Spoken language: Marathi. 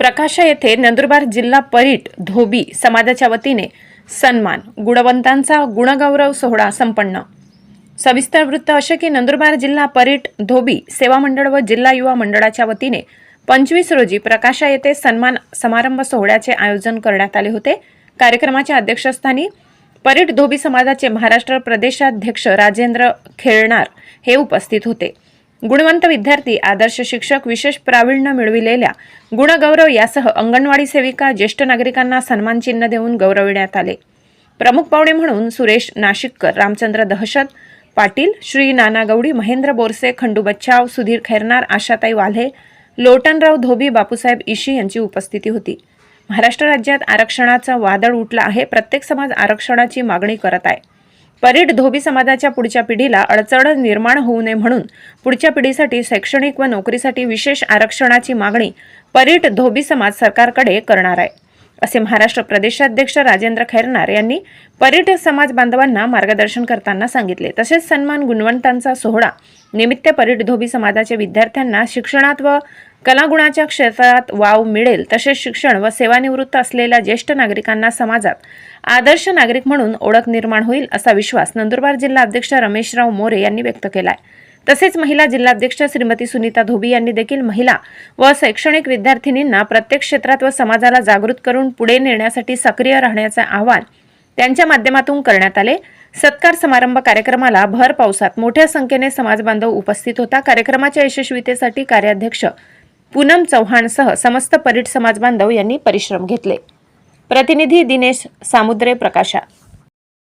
प्रकाशा येथे नंदुरबार जिल्हा परीट धोबी समाजाच्या वतीने सन्मान. गुणवंतांचा गुणगौरव सोहळा संपन्न. सविस्तर वृत्त असे की नंदुरबार जिल्हा परीट धोबी सेवा मंडळ व जिल्हा युवा मंडळाच्या वतीने पंचवीस रोजी प्रकाशा येथे सन्मान समारंभ सोहळ्याचे आयोजन करण्यात आले होते. कार्यक्रमाच्या अध्यक्षस्थानी परीट धोबी समाजाचे महाराष्ट्र प्रदेशाध्यक्ष राजेंद्र खेळणार हे उपस्थित होते. गुणवंत विद्यार्थी आदर्श शिक्षक विशेष प्रावीण्य मिळविलेल्या गुणगौरव यासह अंगणवाडी सेविका ज्येष्ठ नागरिकांना सन्मानचिन्ह देऊन गौरविण्यात आले. प्रमुख पाहुणे म्हणून सुरेश नाशिककर रामचंद्र दहशत पाटील श्री नाना गवडी महेंद्र बोरसे खंडू बच्चाव सुधीर खैरनार आशाताई वाल्हे लोटनराव धोबी बापूसाहेब इशी यांची उपस्थिती होती. महाराष्ट्र राज्यात आरक्षणाचा वादळ उठला आहे. प्रत्येक समाज आरक्षणाची मागणी करत आहे. परीट धोबी समाजाच्या पुढच्या पिढीला अडचण निर्माण होऊ नये म्हणून पुढच्या पिढीसाठी शैक्षणिक व नोकरीसाठी विशेष आरक्षणाची मागणी परीट धोबी समाज सरकारकडे करणार आहे. असे महाराष्ट्र प्रदेशाध्यक्ष राजेंद्र खैरनार यांनी परीट समाज बांधवांना मार्गदर्शन करताना सांगितले. तसेच सन्मान गुणवंतांचा सोहळा निमित्त परीट धोबी समाजाच्या विद्यार्थ्यांना शिक्षणात व कलागुणाच्या क्षेत्रात वाव मिळेल तसेच शिक्षण व सेवानिवृत्त असलेल्या ज्येष्ठ नागरिकांना समाजात आदर्श नागरिक म्हणून ओळख निर्माण होईल असा विश्वास नंदुरबार जिल्हा अध्यक्ष रमेशराव मोरे यांनी व्यक्त केला आहे तसेच महिला जिल्हाध्यक्ष श्रीमती सुनीता धोबी यांनी देखील महिला व शैक्षणिक विद्यार्थिनींना प्रत्येक क्षेत्रात व समाजाला जागृत करून पुढे नेण्यासाठी सक्रिय राहण्याचे आवाहन त्यांच्या माध्यमातून करण्यात आले. सत्कार समारंभ कार्यक्रमाला भर पावसात मोठ्या संख्येने समाजबांधव उपस्थित होता. कार्यक्रमाच्या यशस्वीतेसाठी कार्याध्यक्ष पूनम चव्हाणसह समस्त परीट समाजबांधव यांनी परिश्रम घेतले. प्रतिनिधी दिनेश सामुद्रे प्रकाशा